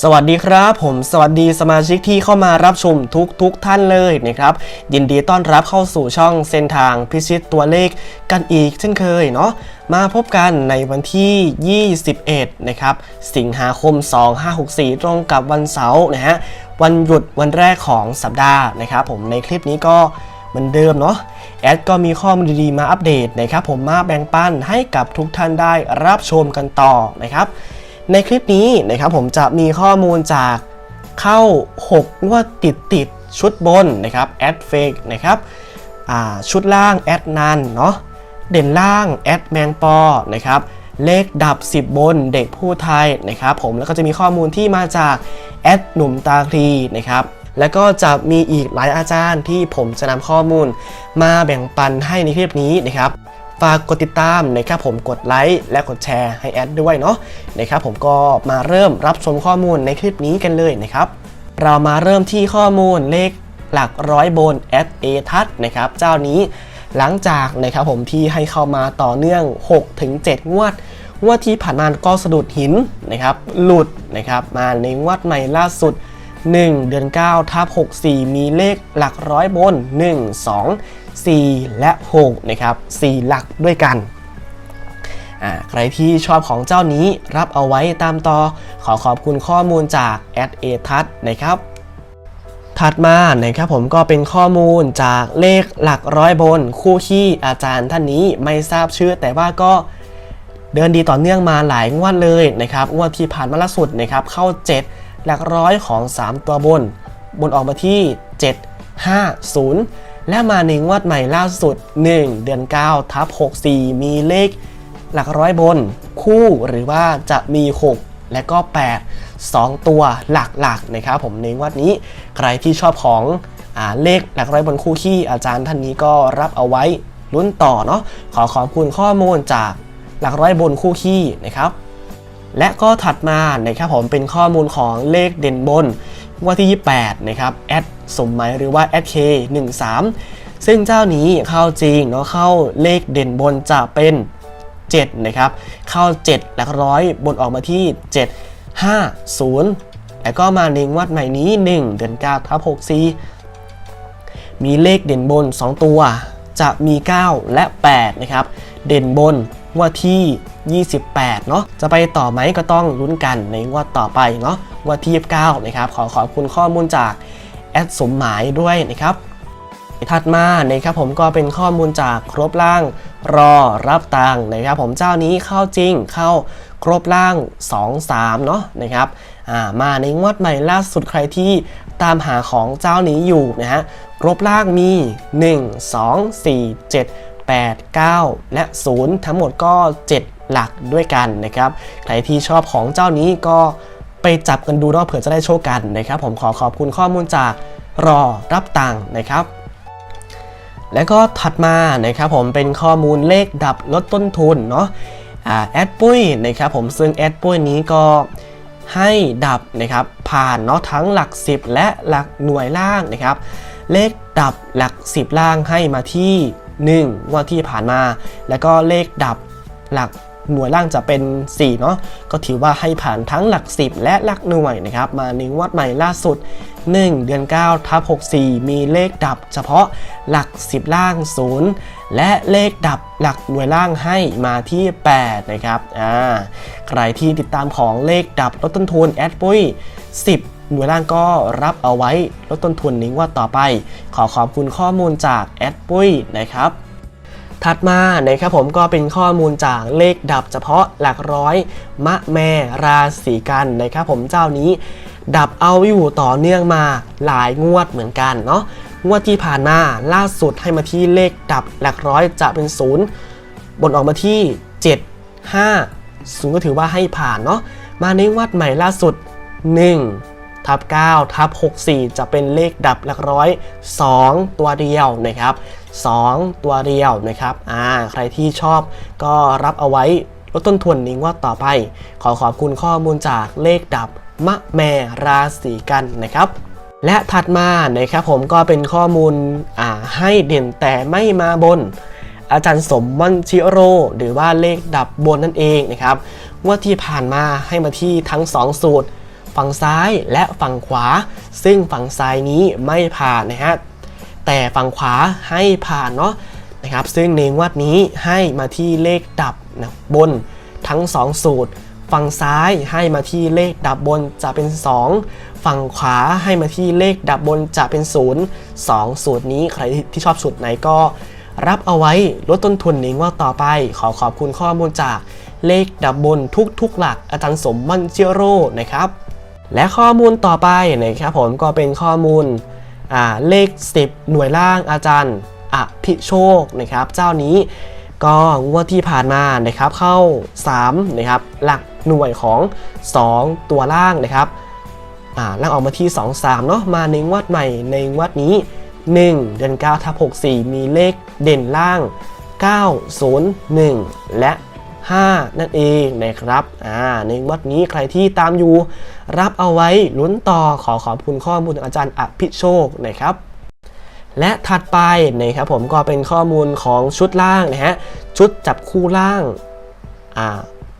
สวัสดีครับ ผมสวัสดีสมาชิกที่เข้ามารับชมทุกทุกท่านเลยนะครับยินดีต้อนรับเข้าสู่ช่องเส้นทางพิชิตตัวเลขกันอีกเช่นเคยเนาะมาพบกันในวันที่ 21 นะครับ สิงหาคม 2564 ตรงกับวันเสาร์นะฮะวันหยุดวันแรกของสัปดาห์นะครับผมในคลิปนี้ก็เหมือนเดิมเนาะแอดก็มีข้อมูลดีๆมาอัปเดตนะครับผมมาแบ่งปันให้กับทุกท่านได้รับชมกันต่อนะครับ ในคลิปนี้นะครับผมจะมีข้อมูลจากเข้า 6 งวดติดติดชุดบนนะครับแอดเฟกนะครับชุดล่างแอดนันเนาะเด่นล่างแอดแมงปอนะครับเลขดับ 10 บนเด็กผู้ไทยนะครับผมแล้วก็จะมีข้อมูลที่มาจากแอดหนุ่มตาคลีนะครับแล้วก็จะมีอีกหลายอาจารย์ที่ผมจะนำข้อมูลมาแบ่งปันให้ในคลิปนี้นะครับ ฝากกดติดตามนะครับผมกดไลค์และกดแชร์ให้แอดด้วยเนาะนะครับผมก็มาเริ่มรับชมข้อมูลในคลิปนี้กันเลยนะครับ เรามาเริ่มที่ข้อมูลเลขหลักร้อยบนแอดเอทัศนะครับเจ้านี้หลังจากนะครับผมที่ให้เข้ามาต่อเนื่อง 6-7 งวดงวดที่ผ่านมาก็สะดุดหินนะครับหลุดนะครับมาในงวดใหม่ล่าสุด 1 เดือน9ทับ64 มีเลขหลักร้อยบน 1 2 4 และ6นะครับ4หลักด้วยกันใครที่ชอบของเจ้านี้รับเอาไว้ตามต่อ ขอขอบคุณข้อมูลจากแอดเอทัศนะครับ ถัดมานะครับผมก็เป็นข้อมูลจากเลขหลักร้อยบน คู่ขี้อาจารย์ท่านนี้ไม่ทราบชื่อ แต่ว่าก็เดินดีต่อเนื่องมาหลายงวดเลยนะครับงวดที่ผ่านมาล่าสุดนะครับเข้า 7 หลักร้อยของ 3 ตัวบน บนออกมาที่ 7 5 0 และมาในงวดใหม่ล่าสุด 1 เดือน 9 ทับ 64 มีเลข หลักร้อยบน คู่หรือว่าจะมี 6 และก็ 8 2 ตัวหลักๆนะครับผมในงวดนี้ใครที่ชอบของอเลขหลักร้อยบนคู่ขี้อาจารย์ท่านนี้ก็รับเอาไว้ลุ้นต่อเนาะขอขอบคุณข้อมูลจากหลักร้อยบนคู่ขี้นะครับ และก็ถัดมานะครับผมเป็นข้อมูลของเลขเด่นบนวันที่ 28 นะครับแอดสมหมายหรือว่าแอดเค13ซึ่งเจ้านี้เข้าจริงเนาะเข้าเลขเด่นบนจะเป็น 7 นะครับ เข้า 7 หลักร้อยบนออกมาที่ 7 5 0 แล้วก็มาในงวดใหม่นี้ 1 เดือน9ทับ64 มีเลขเด่นบน 2 ตัว จะมี 9 และ 8 นะครับ เด่นบนงวดที่ 28 เนาะจะไปต่อไหมก็ต้องลุ้นกันในงวดต่อไปเนาะงวดที่ 29 นะครับ ขอขอบคุณข้อมูลจากแอดสมหมายด้วยนะครับถัดมานะครับผมก็เป็นข้อมูลจากครบล่างรอรับตังค์นะครับผมเจ้านี้เข้าจริงเข้าครบล่าง 2 3 เนาะนะครับมาในงวดใหม่ล่าสุดใครที่ตามหาของเจ้านี้อยู่นะฮะครบล่างมี 1 2 4 7 8 9 และ 0 ทั้งหมดก็ 7 หลักด้วยกันนะครับ ใครที่ชอบของเจ้านี้ก็ไปจับกันดูเนาะเผื่อจะได้โชคกันนะครับ ผมขอขอบคุณข้อมูลจากรอรับตังค์นะครับแล้วก็ถัดมานะครับผมเป็นข้อมูลเลขดับลดต้นทุนเนาะอ่าแอดปุ้ยนะครับผมซึ่งแอดปุ้ยนี้ก็ให้ดับนะครับผ่านเนาะทั้งหลัก 10 และหลักหน่วยล่างนะครับ เลขดับหลัก 10 ล่างให้มาที่1งวดที่ผ่านมา แล้วก็เลขดับหลัก หน่วยล่างจะเป็น 4 เนาะก็ถือว่าให้ผ่านทั้งหลัก 10 และหลักหน่วยนะครับ มาในงวดใหม่ล่าสุด 1 เดือน9ทับ64 มีเลขดับเฉพาะหลัก 10 ล่าง 0 และเลขดับหลักหน่วยล่างให้มาที่ 8 นะครับอ่าใครที่ติดตามของเลขดับลดต้นทุนแอดปุ้ย 10หน่วยล่างก็รับเอาไว้ลดต้นทุนในงวดต่อไป ขอขอบคุณข้อมูลจากแอดปุ้ยนะครับ ถัดมานะครับผมก็เป็นข้อมูลจากเลขดับเฉพาะหลักร้อย มะแม่ราศีกันนะครับผมเจ้านี้ ดับเอาอยู่ต่อเนื่องมาหลายงวดเหมือนกันเนาะงวดที่ผ่านมาล่าสุดให้มาที่เลขดับหลักร้อยจะเป็นศูนย์บนออกมาที่ 7 5 0 ก็ถือว่าให้ผ่านเนาะมาในงวดใหม่ล่าสุด 1ทับ9ทับ64 จะเป็นเลขดับหลักร้อย 2 ตัวเดียวนะครับ 2 ตัวเดียวนะครับอ่าใครที่ชอบก็รับเอาไว้ลดต้นทุนนิ้งว่าต่อไป ขอขอบคุณข้อมูลจากเลขดับมะแมราศีกันนะครับ และถัดมานะครับผมก็เป็นข้อมูลอ่าให้เด่นแต่ไม่มาบน อาจารย์สมวันชิโร หรือว่าเลขดับบนนั่นเองนะครับว่าที่ผ่านมาให้มาที่ทั้ง 2 สูตร ฝั่งซ้ายและฝั่งขวา ซึ่งฝั่งซ้ายนี้ไม่ผ่านนะฮะ แต่ฝั่งขวาให้ผ่านเนาะนะครับซึ่งในงวดนี้ให้มาที่เลขดับนะบนทั้ง 2 สูตร ฝั่งซ้ายให้มาที่เลขดับบนจะเป็น 2 ฝั่งขวาให้มาที่เลขดับบนจะเป็น 0 2 สูตรนี้ใครที่ชอบสูตรไหนก็รับเอาไว้ลดต้นทุนนิ้งว่าต่อไป ขอขอบคุณข้อมูลจากเลขดับบนทุกๆหลักอาจารย์สมมันเจโรนะครับและข้อมูลต่อไปนะครับผมก็เป็นข้อมูล เลข 10 หน่วยล่างอาจารย์อภิโชคนะครับ เจ้านี้ก็งวดที่ผ่านมานะครับเข้า3นะครับหลักหน่วยของ 2 ตัวล่างนะครับล่างออกมาที่ 2 3เนาะมาในงวดใหม่ในงวดนี้ 1 เดือน9ทับ64 มีเลขเด่นล่าง 9 0 1 และ 5 นั่นเองนะครับอ่าในงวดนี้ใครที่ตามอยู่ รับเอาไว้ลุ้นต่อขอขอบคุณข้อมูลจากอาจารย์อภิโชคนะครับและถัดไปนะครับผมก็เป็นข้อมูลของชุดล่างนะฮะชุดจับคู่ล่างอ่า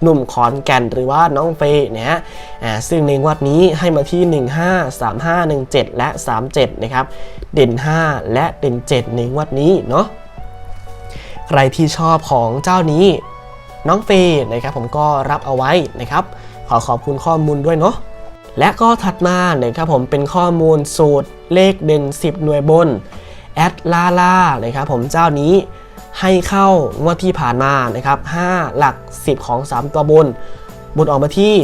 หนุ่มขอนแก่นหรือว่าน้องเฟย์นะฮะอ่าซึ่งในงวดนี้ให้มาที่ 15 35 17 และ 37 นะครับ เด่น 5 และเด่น 7 ในงวดนี้เนาะใครที่ชอบของเจ้านี้ น้องเฟย์นะครับผมก็รับเอาไว้นะครับขอขอบคุณข้อมูลด้วยเนาะและก็ถัดมานะครับผมเป็นข้อมูลสูตรเลขเด่น 10 หน่วยบนแอดลาล่านะครับผมเจ้านี้ให้เข้างวดที่ผ่านมานะครับ5หลัก 10 ของ 3 ตัวบนบุญออกมาที่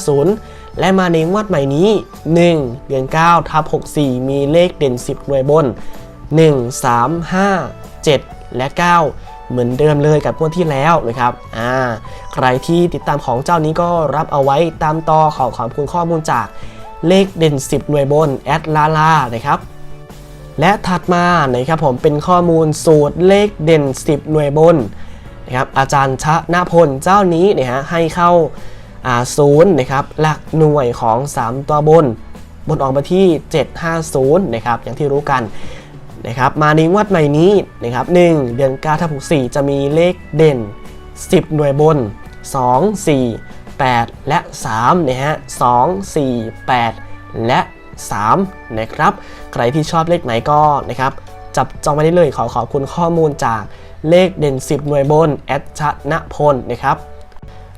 750 และมาในงวดใหม่นี้ 1 เดือน9ทับ64 มีเลขเด่น 10 หน่วยบน 1 3 5 7 และ 9 เหมือนเดิมเลยกับงวดที่แล้วนะครับอ่าใครที่ติดตามของเจ้านี้ก็รับเอาไว้ตามต่อขอขอบคุณข้อมูลจากเลขเด่น 10 หน่วยบนแอดลาลานะครับและถัดมานะครับผมเป็นข้อมูลสูตรเลขเด่น 10 หน่วยบนนะครับอาจารย์ชนะพลเจ้านี้เนี่ยฮะให้เข้าอ่าศูนย์นะครับหลักหน่วยของ 3 ตัวบน บนออกมาที่ 750นะครับอย่างที่รู้กัน นะครับมาในงวดใหม่นี้นะครับ1เดือน9ทับ64 จะมีเลขเด่น 10 หน่วยบน 2 4 8 และ3นะฮะ2 4 8 และ 3 นะครับ ใครที่ชอบเลขไหนก็นะครับจับจองไว้ได้เลยขอขอบคุณข้อมูลจากเลขเด่น 10 หน่วยบน แอดชนะพลนะครับ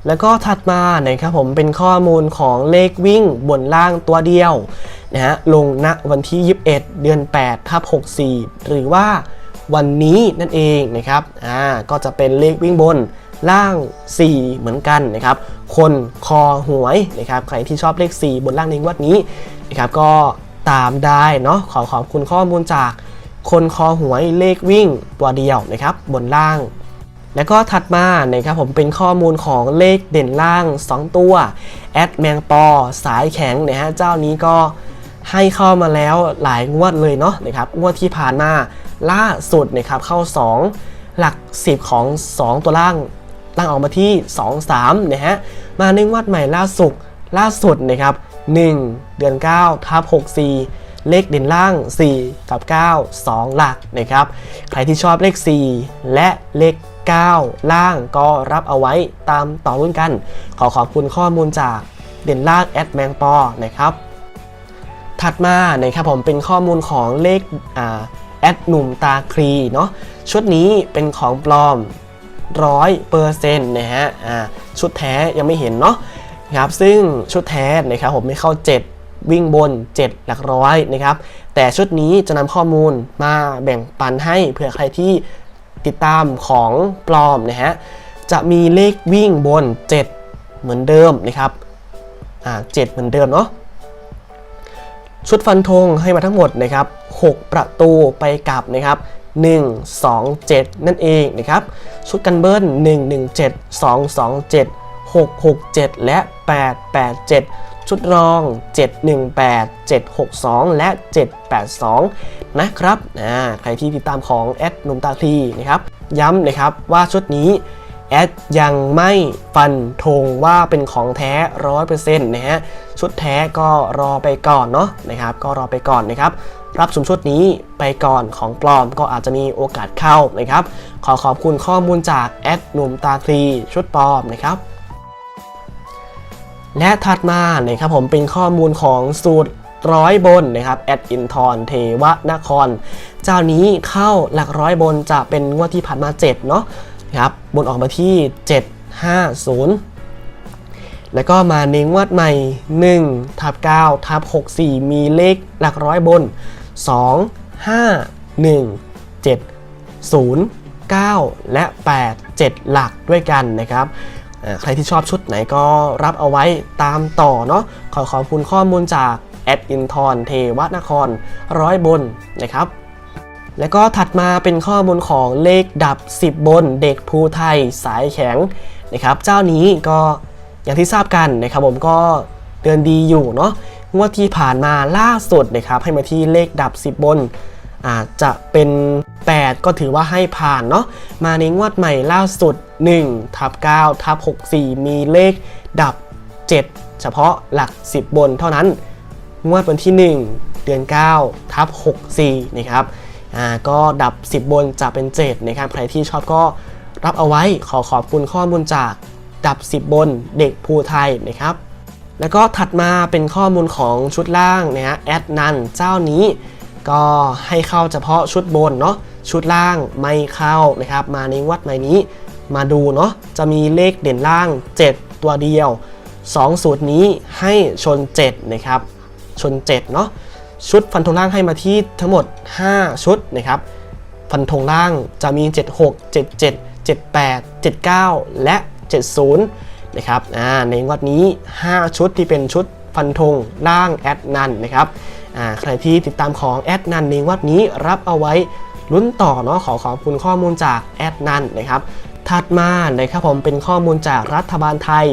แล้วก็ถัดมานะครับผมเป็นข้อมูลของเลขวิ่งบนล่างตัวเดียวนะฮะลงณวันที่ 21 เดือน8ทับ64 หรือว่าวันนี้นั่นเองนะครับอ่าก็จะเป็นเลขวิ่งบนล่าง 4 เหมือนกันนะครับ คนคอหวยนะครับใครที่ชอบเลข 4 บนล่างในงวดนี้นะครับก็ตามได้เนาะขอขอบคุณข้อมูลจากคนคอหวยเลขวิ่งตัวเดียวนะครับ บนล่าง แล้วก็ถัดมานะครับผมเป็นข้อมูลของเลขเด่นล่าง 2 ตัวแอดแมงปอสายแข็งนะฮะเจ้านี้ก็ให้เข้ามาแล้วหลายงวดเลยเนาะนะครับงวดที่ผ่านมาล่าสุดนะครับเข้า 2 หลัก 10 ของ 2 ตัวล่างล่างออกมาที่ 2 3นะฮะมาในงวดใหม่ล่าสุดล่าสุดนะครับ1 เดือน9ทับ64 เลขเด่นล่าง 4 กับ 9 2 หลักนะครับใครที่ชอบเลข 4 และเลข 9 ล่างก็รับเอาไว้ตามต่อรุ่นกัน ขอขอบคุณข้อมูลจากเด่นล่างแอดแมงปอนะครับถัดมานะครับผมเป็นข้อมูลของเลขแอดหนุ่มตาครีเนาะชุดนี้เป็นของปลอมร้อยเปอร์เซ็นต์นะฮะชุดแท้ยังไม่เห็นเนาะครับซึ่งชุดแท้นะครับผมไม่เข้า 7 วิ่งบน 7 หลักร้อยนะครับแต่ชุดนี้จะนำข้อมูลมาแบ่งปันให้เผื่อใครที่ ติดตามของปลอมนะฮะจะมีเลขวิ่งบน 7 เหมือนเดิมนะครับอ่า7เหมือนเดิมเนาะชุดฟันธงให้มาทั้งหมดนะครับ 6 ประตูไปกลับนะครับ 1 2 7 นั่นเองนะครับ ชุดกันเบิ้ล1 1 7 2 2 7 6 6 7 และ 8 8 7 ชุดรอง 718 762 และ 782 นะครับอ่าใครที่ติดตามของแอดนุ่มตาคลีนะครับ ย้ำนะครับว่าชุดนี้แอดยังไม่ฟันธงว่าเป็นของแท้ร้อยเปอร์เซ็นต์นะฮะชุดแท้ก็รอไปก่อนเนาะนะครับก็รอไปก่อนนะครับ รับชมชุดนี้ไปก่อนของปลอมก็อาจจะมีโอกาสเข้านะครับ ขอขอบคุณข้อมูลจากแอดหนุ่มตาคลีชุดปลอมนะครับ และถัดมานะครับผมเป็นข้อมูลของสูตรร้อยบนนะครับแอดอินทรเทวนคร เจ้านี้เข้าหลักร้อยบนจะเป็นงวดที่ผ่านมา 7 เนาะนะครับบนออกมาที่ 750 แล้วก็มาในงวดใหม่ 1ทับ9ทับ64 มีเลขหลักร้อยบน 2 5 1 7 0 9 และ 8 7 หลักด้วยกันนะครับ ใครที่ชอบชุดไหนก็รับเอาไว้ตามต่อเนาะขอขอบคุณข้อมูลจากแอดอินทรเทวนครร้อยบนนะครับ แล้วก็ถัดมาเป็นข้อมูลของเลขดับ 10 บนเด็กภูไทยสายแข็งนะครับ เจ้านี้ก็อย่างที่ทราบกันนะครับผมก็เดือนดีอยู่เนาะงวดที่ผ่านมาล่าสุดนะครับ ให้มาที่เลขดับ 10 บนอาจจะเป็น 8 ก็ถือว่าให้ผ่านเนาะมาในงวดใหม่ล่าสุด 1ทับ9ทับ64 มีเลขดับ 7 เฉพาะหลัก 10 บนเท่านั้น งวดวันที่ 1 เดือน9ทับ64นะครับอ่าก็ดับ 10 บนจะเป็น 7 นะครับ ใครที่ชอบก็รับเอาไว้ขอขอบคุณข้อมูลจากดับ 10 บนเด็กภูไทยนะครับแล้วก็ถัดมาเป็นข้อมูลของชุดล่างนะฮะแอดนันเจ้านี้ก็ให้เข้าเฉพาะชุดบนเนาะชุดล่างไม่เข้านะครับ มาในวัดใหม่นี้ มาดูเนาะจะมีเลขเด่นล่าง 7 ตัวเดียว 2 สูตรนี้ให้ชน 7 นะครับ ชน 7 เนาะชุดฟันธงล่างให้มาที่ทั้งหมด 5 ชุดนะครับ ฟันธงล่างจะมี 76 77 78 79 และ 70 นะครับในงวดนี้ 5 ชุดที่เป็นชุดฟันธงล่างแอดนันนะครับใครที่ติดตามของแอดนันในงวดนี้รับเอาไว้ลุ้นต่อเนาะขอขอบคุณข้อมูลจากแอดนันนะครับ ถัดมานะครับผมเป็นข้อมูลจากรัฐบาลไทย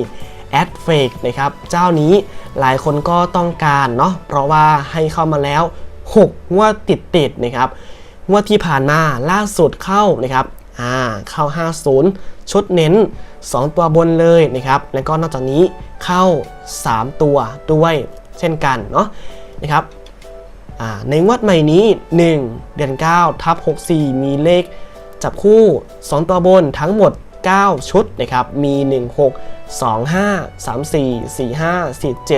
แอดเฟกนะครับเจ้านี้หลายคนก็ต้องการเนาะเพราะว่าให้เข้ามาแล้ว 6 งวดติดติดๆนะครับงวดที่ผ่านมาล่าสุดเข้านะครับอ่าเข้า 50 ชุดเน้น 2 ตัวบนเลยนะครับแล้วก็นอกจากนี้เข้า 3 ตัวด้วยเช่นกันเนาะนะครับอ่าในงวดใหม่นี้ 1 เดือน9ทับ64 มีเลข จับคู่ 2 ตัวบนทั้งหมด 9 ชุดนะครับ มี 1 6 2 5 3 4 4 5 4 7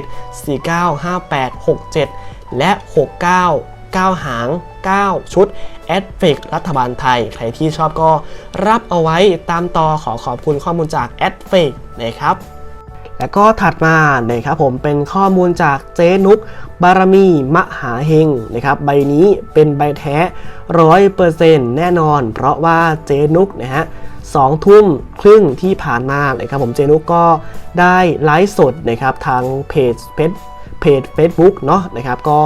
4 9 5 8 6 7 และ 6 9 9 หาง 9 ชุดแอดเฟกรัฐบาลไทย ใครที่ชอบก็รับเอาไว้ตามต่อขอขอบคุณข้อมูลจากแอดเฟกนะครับ แล้วก็ถัดมานะครับผมเป็นข้อมูลจากเจนุกบารมีมหาเฮงนะครับใบนี้เป็นใบแท้ร้อยเปอร์เซ็นต์แน่นอน เพราะว่าเจนุกนะฮะสองทุ่มครึ่งที่ผ่านมานะครับผมเจนุกก็ได้ไลฟ์สดนะครับทางเพจเพจเพจ Facebook เนาะนะครับก็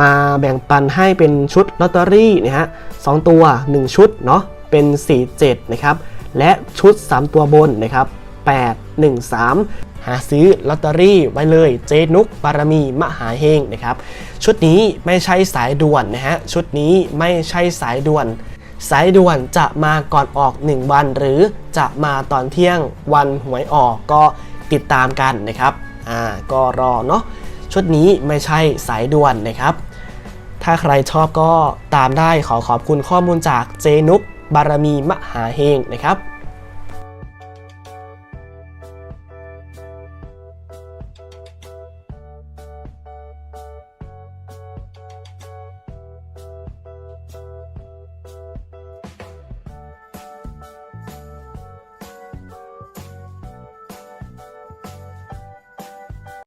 มาแบ่งปันให้เป็นชุดลอตเตอรี่นะฮะสองตัว 1 ชุดเนาะเป็น 47 นะครับ และชุด 3 ตัวบนนะครับ 8 1 3 หาซื้อลอตเตอรี่ไว้เลยเจนุกบารมีมหาเฮงนะครับ ชุดนี้ไม่ใช่สายด่วนนะฮะ ชุดนี้ไม่ใช่สายด่วน สายด่วนจะมาก่อนออก 1 วัน หรือจะมาตอนเที่ยงวันหวยออกก็ติดตามกันนะครับ อ่า ก็รอเนาะ ชุดนี้ไม่ใช่สายด่วนนะครับ ถ้าใครชอบก็ตามได้ขอขอบคุณข้อมูลจากเจนุกบารมีมหาเฮงนะครับ